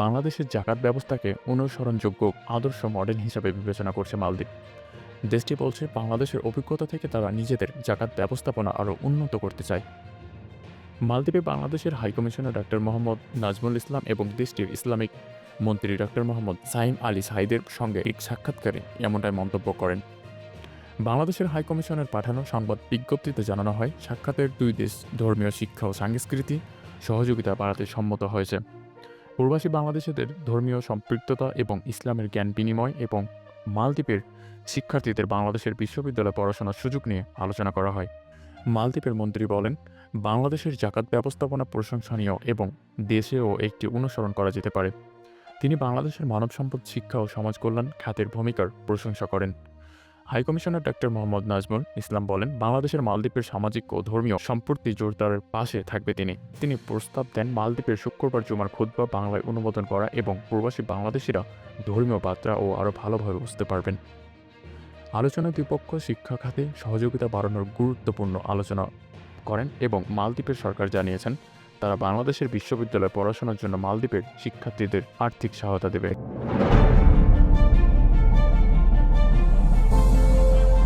বাংলাদেশের জাকাত ব্যবস্থাকে অনুসরণযোগ্য আদর্শ মডেল হিসাবে বিবেচনা করছে মালদ্বীপ। দেশটি বলছে, বাংলাদেশের অভিজ্ঞতা থেকে তারা নিজেদের জাকাত ব্যবস্থাপনা আরও উন্নত করতে চায়। মালদ্বীপে বাংলাদেশের high commissioner doctor Mohammad Nazmul Islam এবং দেশটির ইসলামিক মন্ত্রী ডক্টর মোহাম্মদ সাইম আলী সাইদের সঙ্গে এক সাক্ষাৎকারে এমনটাই মন্তব্য করেন। বাংলাদেশের হাইকমিশনের পাঠানো সংবাদ বিজ্ঞপ্তিতে জানানো হয়, সাক্ষাতের দুই দেশ ধর্মীয় শিক্ষা ও সংস্কৃতি সহযোগিতা বাড়াতে সম্মত হয়েছে। প্রবাসী বাংলাদেশিদের ধর্মীয় সম্পৃক্ততা এবং ইসলামের জ্ঞান বিনিময় এবং মালদ্বীপের শিক্ষার্থীদের বাংলাদেশের বিশ্ববিদ্যালয়ে পড়াশোনার সুযোগ নিয়ে আলোচনা করা হয়। মালদ্বীপের মন্ত্রী বলেন, বাংলাদেশের জাকাত ব্যবস্থাপনা প্রশংসনীয় এবং দেশেও একটি অনুসরণ করা যেতে পারে। তিনি বাংলাদেশের মানব সম্পদ শিক্ষা ও সমাজ কল্যাণ খাতের ভূমিকার প্রশংসা করেন। High commissioner doctor Mohammad Nazmul Islam বলেন, বাংলাদেশের মালদ্বীপের সামাজিক ও ধর্মীয় সম্পর্তি জোরদারের পাশে থাকবে তিনি। তিনি প্রস্তাব দেন, মালদ্বীপের শুক্রবার জুমার খুদ্া বাংলায় অনুমোদন করা এবং প্রবাসী বাংলাদেশিরা ধর্মীয় বার্তা ও আরও ভালোভাবে বুঝতে পারবেন। আলোচনায় দ্বিপক্ষ শিক্ষা খাতে সহযোগিতা বাড়ানোর গুরুত্বপূর্ণ আলোচনা করেন এবং মালদ্বীপের সরকার জানিয়েছেন, তারা বাংলাদেশের বিশ্ববিদ্যালয়ে পড়াশোনার জন্য মালদ্বীপের শিক্ষার্থীদের আর্থিক সহায়তা দেবে।